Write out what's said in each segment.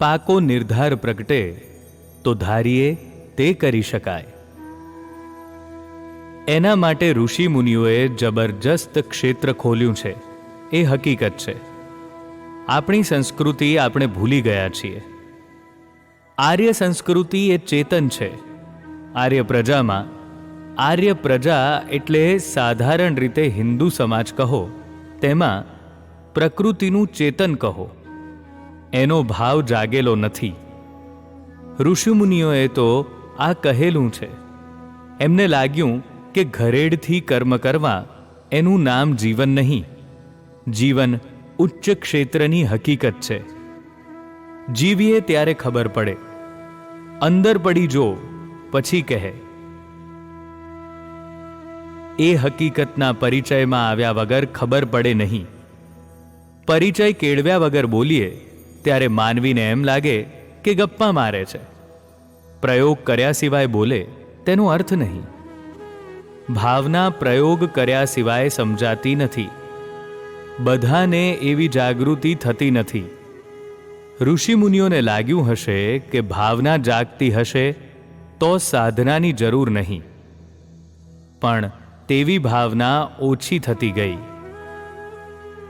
પાકો નિર્ધાર પ્રગટે, તો ધારીએ તે કરી શકાય. એના માટે ઋષિ મુનિઓએ જબરજસ્ત ક્ષેત્ર ખોલ્યું છે. એ હકીકત છે. આપણી સંસ્કૃતિ આપણે ભૂલી ગયા છીએ. આર્ય સંસ્કૃતિ એ ચેતન છે. આર્ય પ્રજામાં, આર્ય પ્રજા એટલે સાધારણ રીતે હિન્દુ સમાજ કહો, તેમાં પ્રકૃતિનું ચેતન કહો. એનો ભાવ જાગેલો નથી. ઋષિમુનિઓએ તો આ કહેલું છે. એમને લાગ્યું કે ઘરેડથી કર્મ કરવા એનું નામ જીવન નહીં. જીવન ઉચ્ચ ક્ષેત્રની હકીકત છે. જીવીએ ત્યારે ખબર પડે. અંદર પડી જો, પછી કહે. એ હકીકતના પરિચયમાં આવ્યા વગર ખબર પડે નહીં. પરિચય કેળવ્યા વગર બોલીએ ત્યારે માનવીને એમ લાગે કે ગપ્પા મારે છે. પ્રયોગ કર્યા સિવાય બોલે તેનો અર્થ નહીં. ભાવના પ્રયોગ કર્યા સિવાય સમજાતી નથી. બધાને એવી જાગૃતિ થતી નથી. ઋષિમુનિઓને લાગ્યું હશે કે ભાવના જાગતી હશે તો સાધનાની જરૂર નહીં. પણ તેવી ભાવના ઓછી થતી ગઈ.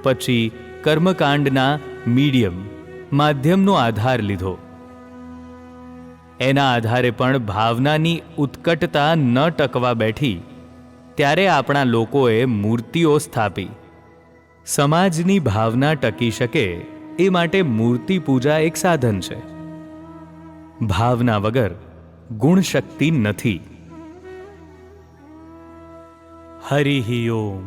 પછી કર્મકાંડના મીડિયમ માધ્યમનો આધાર લીધો. એના આધારે પણ ભાવનાની ઉત્કટતા ન ટકવા બેઠી, ત્યારે આપણા લોકોએ મૂર્તિઓ સ્થાપી. સમાજની ભાવના ટકી શકે એ માટે મૂર્તિ પૂજા એક સાધન છે. ભાવના વગર ગુણશક્તિ નથી. હરિ ઓમ.